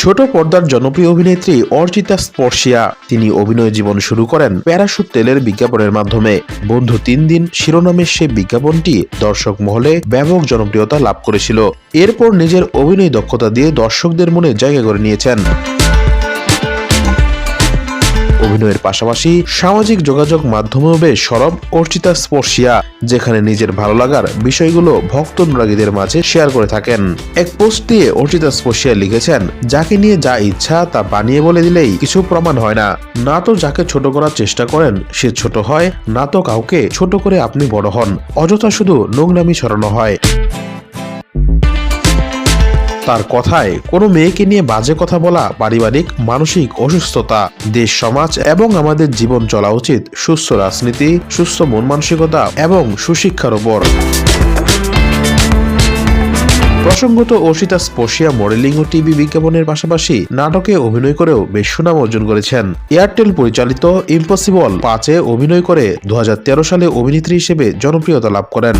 ছোট পর্দার জনপ্রিয় অভিনেত্রী অর্চিতা স্পর্শিয়া। তিনি অভিনয় জীবন শুরু করেন প্যারাশুট তেলের বিজ্ঞাপনের মাধ্যমে। বন্ধু তিন দিন শিরোনামের সেই বিজ্ঞাপনটি দর্শক মহলে ব্যাপক জনপ্রিয়তা লাভ করেছিল। এরপর নিজের অভিনয় দক্ষতা দিয়ে দর্শকদের মনে জায়গা করে নিয়েছেন। অভিনয়ের পাশাপাশি সামাজিক যোগাযোগ মাধ্যমেও বেশ সরব অর্চিতা স্পর্শিয়া, যেখানে নিজের ভালো লাগার বিষয়গুলো ভক্ত অনুরাগীদের মাঝে শেয়ার করে থাকেন। এক পোস্ট দিয়ে অর্চিতা স্পর্শিয়া লিখেছেন, যাকে নিয়ে যা ইচ্ছা তা বানিয়ে বলে দিলেই কিছু প্রমাণ হয় না। না তো যাকে ছোট করার চেষ্টা করেন, সে ছোট হয়, না তো কাউকে ছোট করে আপনি বড় হন। অযথা শুধু নোংরামি ছড়ানো হয়। তার কথায় কোনো মেয়েকে নিয়ে বাজে কথা বলা পারিবারিক, মানসিক অসুস্থতা। দেশ, সমাজ এবং আমাদের জীবন চলা উচিত সুস্থ রাজনীতি, সুস্থ মন মানসিকতা এবং সুশিক্ষার ওপর প্রসঙ্গত অর্ষিতা স্পর্শিয়া মডেলিং ও টিভি বিজ্ঞাপনের পাশাপাশি নাটকে অভিনয় করেও বেশ সুনাম অর্জন করেছেন। এয়ারটেল পরিচালিত ইম্পসিবল পাঁচে অভিনয় করে দু হাজার তেরো সালে অভিনেত্রী হিসেবে জনপ্রিয়তা লাভ করেন।